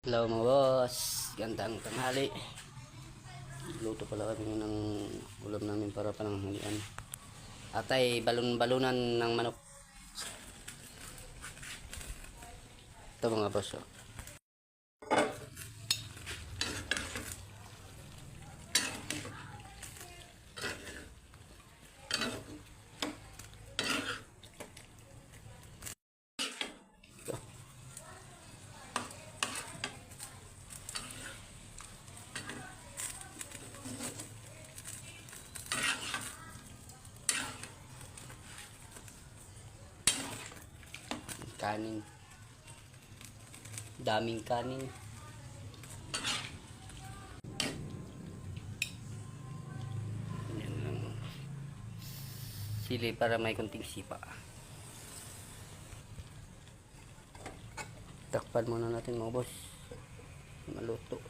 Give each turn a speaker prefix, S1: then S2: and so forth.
S1: Hello mga boss, gandang tanghali. Luto pala kami ng ulam namin para pananghalian. At ay balon-balunan ng manok. Ito mga boss. Oh. Kanin. Daming kanin. Yan lang. Sili para may konting sipa. Takpan muna natin mga boss. Maluto.